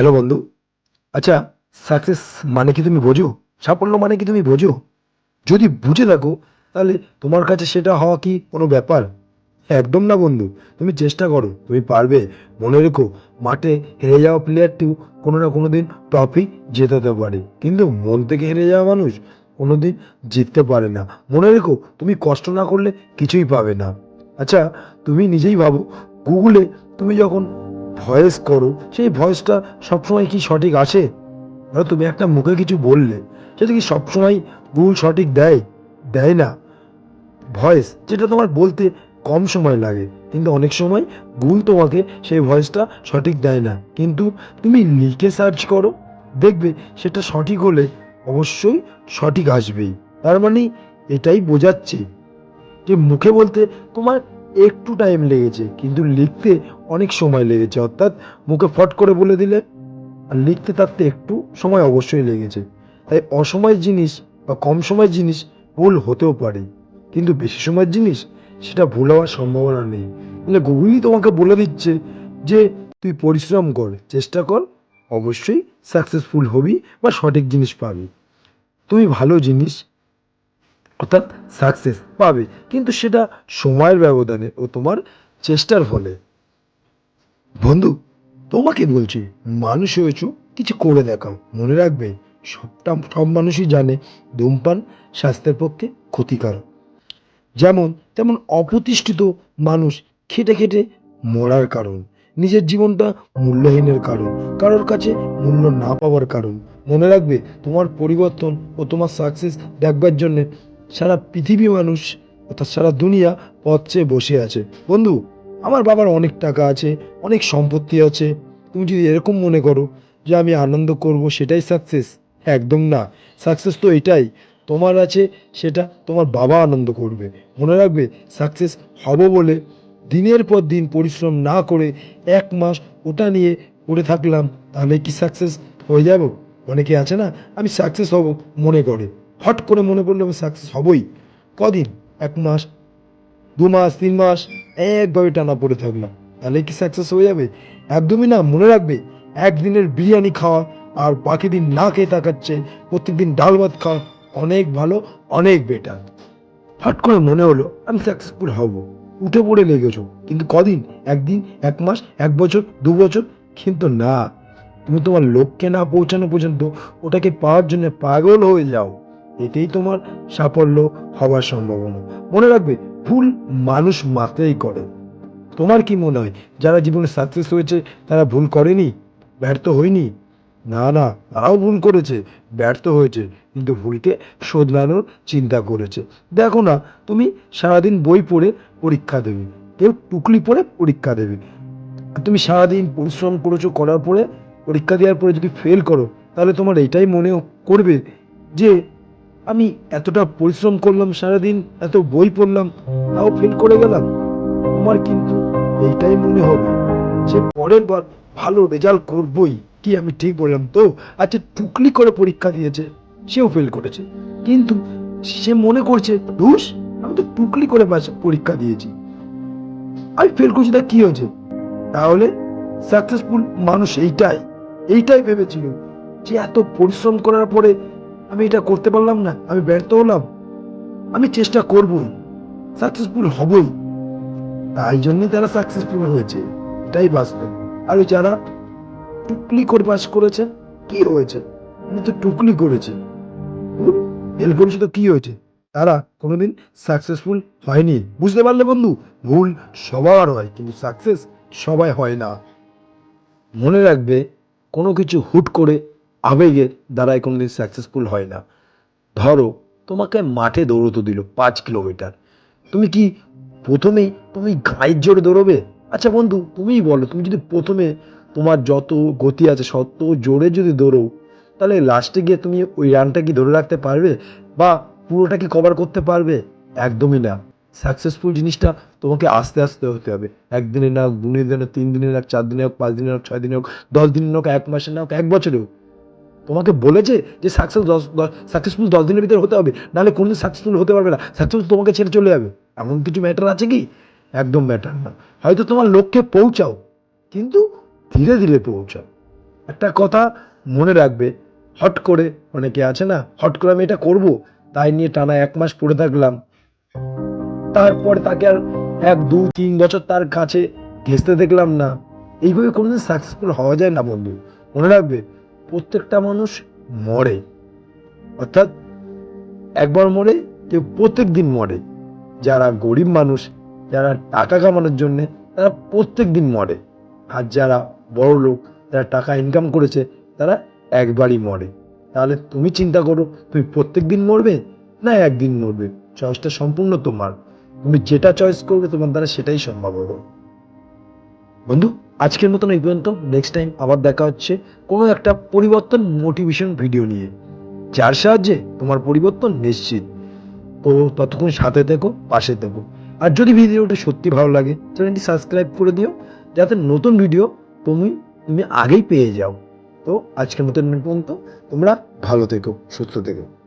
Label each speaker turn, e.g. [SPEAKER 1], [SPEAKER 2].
[SPEAKER 1] Hello বন্ধু। আচ্ছা success মানে কি তুমি বোঝো? সাফল্য মানে কি তুমি বোঝো? যদি বুঝে থাকো, তাহলে তোমার কাছে সেটা হওয়া কি কোনো ব্যাপার? একদম না বন্ধু, তুমি চেষ্টা করো, তুমি পারবে। মনে রেখো, মাঠে হেরে যাওয়া প্লেয়ারটিও কোনো না কোনো দিন ট্রফি জেতাতে পারে। কিন্তু মন থেকে হেরে যাওয়া মানুষ কোনো দিন জিততে পারে না। মনে রেখো, তুমি কষ্ট না করলে কিছুই পাবে না। আচ্ছা তুমি নিজেই ভাবো, গুগলে তুমি যখন ভয়েস করো, সেই ভয়েসটা সবসময় কি সঠিক আসে? ধরো তুমি একটা মুখে কিছু বললে সেটা কি সবসময় গুগল সঠিক দেয়? দেয় না। ভয়েস যেটা তোমার বলতে কম সময় লাগে, কিন্তু অনেক সময় গুগল তোমাকে সেই ভয়েসটা সঠিক দেয় না। কিন্তু তুমি লিখে সার্চ করো, দেখবে সেটা সঠিক হলে অবশ্যই সঠিক আসবেই। তার মানে এটাই বোঝাচ্ছে যে মুখে বলতে তোমার একটু টাইম লেগেছে, কিন্তু লিখতে অনেক সময় লেগেছে, অর্থাৎ মুখে ফট করে বলে দিলে আর লিখতে তার তো একটু সময় অবশ্যই লেগেছে। তাই অসময়ের জিনিস বা কম সময়ের জিনিস ভুল হতেও পারে। কিন্তু বেশি সময়ের জিনিস সেটা ভুল হওয়ার সম্ভাবনা নেই। মানে গুগলই তোমাকে বলে দিচ্ছে যে তুই পরিশ্রম কর, চেষ্টা কর, অবশ্যই সাকসেসফুল হবি বা সঠিক জিনিস পাবি। তুমি ভালো জিনিস অর্থাৎ সাকসেস পাবে, কিন্তু সেটা সময়ের ব্যবধানে ও তোমার চেষ্টার ফলে। বন্ধু, তোমাকে বলছি, মানুষ হয়েছো, কিছু করে দেখাও, মনে রাখবে, সবটা, সব মানুষই জানে, ধূমপান স্বাস্থ্যের পক্ষে ক্ষতিকারক যেমন, তেমন অপ্রতিষ্ঠিত মানুষ খেটে খেটে মরার কারণ, নিজের জীবনটা মূল্যহীনের কারণ, কারোর কাছে মূল্য না পাওয়ার কারণ। মনে রাখবে, তোমার পরিবর্তন ও তোমার সাকসেস দেখবার জন্যে সারা পৃথিবী মানুষ, অর্থাৎ সারা দুনিয়া পথ চেয়ে বসে আছে। বন্ধু আমার বাবার অনেক টাকা আছে, অনেক সম্পত্তি আছে। তুমি যদি এরকম মনে করো যে আমি আনন্দ করব, সেটাই সাকসেস একদম না। সাকসেস তো এটাই, তোমার আছে সেটা তোমার বাবা আনন্দ করবে। মনে রাখবে সাকসেস হব বলে দিনের পর দিন পরিশ্রম না করে এক মাস ওটা নিয়ে পড়ে থাকলাম, তাহলে কি সাকসেস হয়ে যাব? অনেকে আছে না, আমি সাকসেস হব মনে করে। হট করে মনে করলে আমি সাকসেস হবই। কদিন? এক মাস দু মাস, তিন মাস একভাবে টানা পড়ে থাকলাম। তাহলে কি সাকসেস হয়ে যাবে? একদমই না, মনে রাখবে, একদিনের বিরিয়ানি খাওয়া আর বাকি দিন না খেয়ে থাকাচ্ছে প্রত্যেকদিন ডাল ভাত খাওয়া অনেক ভালো, অনেক বেটার হট করে মনে হলো, আমি সাকসেসফুল হব। উঠে পড়ে লেগেছো, কিন্তু কদিন? একদিন, এক মাস, এক বছর, দু বছর? কিন্তু না, তুমি তোমার লক্ষ্যে না পৌঁছানো পর্যন্ত ওটাকে পাওয়ার জন্য পাগল হয়ে যাও। এতেই তোমার সাফল্য হওয়ার সম্ভাবনা। মনে রাখবে, ভুল মানুষ মাত্রেই করে। তোমার কি মনে হয়, যারা জীবনে সাকসেস হয়েছে, তারা ভুল করেনি? ব্যর্থ হয়নি? না না, তারাও ভুল করেছে, ব্যর্থ হয়েছে, কিন্তু ভুলকে শোধরানোর চিন্তা করেছে। দেখো না, তুমি সারাদিন বই পড়ে পরীক্ষা দেবে, কেউ টুকলি পড়ে পরীক্ষা দেবে। তুমি সারাদিন পরিশ্রম করেছ, করার পরে পরীক্ষা দেওয়ার পরে যদি ফেল করো, তাহলে তোমার এটাই মনে করবে যে আমি এতটা পরিশ্রম করলাম সারাদিন, এত বই পড়লাম, তাও ফেল করে গেলাম। তোমার কিন্তু এইটাই মনে হবে যে পরের বার ভালো রেজাল্ট করবই। কি আমি ঠিক বললাম তো? আচ্ছা টুকলি করে পরীক্ষা দিয়েছে, সেও ফেল করেছে। কিন্তু সে মনে করছে, ধুস, আমি তো টুকলি করে পরীক্ষা দিয়েছি। আমি ফেল করছি, তা কি হয়েছে? তাহলে সাকসেসফুল মানুষ এইটাই এইটাই ভেবেছিল যে এত পরিশ্রম করার পরে আমি এটা করতে পারলাম না, আমি ব্যর্থ হলাম। আমি চেষ্টা করবই সাকসেসফুল হবই। তাই জন্যই তারা সাকসেসফুল হয়েছে, এটাই বাস্তব। আর যারা টুকলি করে পাস করেছে, কি হয়েছে? আমি তো টুকলি করেছে। ফেল করেছি তো কি হয়েছে? তারা কোনোদিন সাকসেসফুল হয়নি। বুঝতে পারলে বন্ধু, ভুল সবার হয়, কিন্তু সাকসেস সবাই হয় না। মনে রাখবে, কোনো কিছু হুট করে আবেগের দ্বারাই কোনোদিন সাকসেসফুল হয় না। ধরো, তোমাকে মাঠে দৌড়তে দিল পাঁচ কিলোমিটার। তুমি কি প্রথমেই তুমি গায়ের জোরে দৌড়বে? আচ্ছা বন্ধু, তুমিই বলো, তুমি যদি প্রথমে তোমার যত গতি আছে সত্য জোরে যদি দৌড়ো তাহলে লাস্টে গিয়ে তুমি ওই রানটা কি ধরে রাখতে পারবে? বা পুরোটা কি কভার করতে পারবে? একদমই না। সাকসেসফুল জিনিসটা তোমাকে আস্তে আস্তে হতে হবে। একদিনে না দুদিনে দিনে তিন দিনে হোক চার দিনে হোক, পাঁচ দিনে হোক, ছয় দিনে হোক, দশ দিনে হোক, এক মাসে না হোক, এক বছরে হোক। তোমাকে বলেছে যে সাকসেস দশ সাকসেসফুল দশ দিনের ভিতরে হতে হবে, নাহলে কোনোদিন সাকসেসফুল হতে পারবে না। সাকসেসফুল তোমাকে ছেড়ে চলে যাবে। এমন কিছু ম্যাটার আছে কি? একদম ম্যাটার না। হয়তো তোমার লক্ষ্যে পৌঁছাও, কিন্তু ধীরে ধীরে পৌঁছাও। একটা কথা মনে রাখবে, হট করে, অনেকে আছে না, হট করে আমি এটা করব, তাই নিয়ে টানা এক মাস পড়ে থাকলাম। তারপরে তাকে আর এক দু তিন বছর তার কাছে ঘেসতে দেখলাম না। এইভাবে কোনোদিন সাকসেসফুল হওয়া যায় না বন্ধু। মনে রাখবে প্রত্যেকটা মানুষ মরে। অর্থাৎ একবার মরে, কেউ প্রত্যেক দিন মরে। যারা গরিব মানুষ, যারা টাকা কামানোর জন্যে, তারা প্রত্যেক দিন মরে। আর যারা বড় লোক, যারা টাকা ইনকাম করেছে, তারা একবারই মরে। তাহলে তুমি চিন্তা করো, তুমি প্রত্যেক দিন মরবে? না, একদিন মরবে। চয়েসটা সম্পূর্ণ তোমার। তুমি যেটা চয়েস করবে, তোমার দ্বারা সেটাই সম্ভব হবে। বন্ধু? আজকের মতন এই পর্যন্ত। নেক্সট টাইম আবার দেখা হচ্ছে কোনো একটা পরিবর্তন মোটিভেশন ভিডিও নিয়ে। যার সাহায্যে তোমার পরিবর্তন নিশ্চিত। তো ততক্ষণ সাথে থেকো, পাশে থেকো। আর যদি ভিডিওটা সত্যি ভালো লাগে চ্যানেলটি সাবস্ক্রাইব করে দিও। যাতে নতুন ভিডিও তুমি তুমি আগেই পেয়ে যাও। তো আজকের মতন পর্যন্ত। তোমরা ভালো থেকো, সুস্থ থেকো।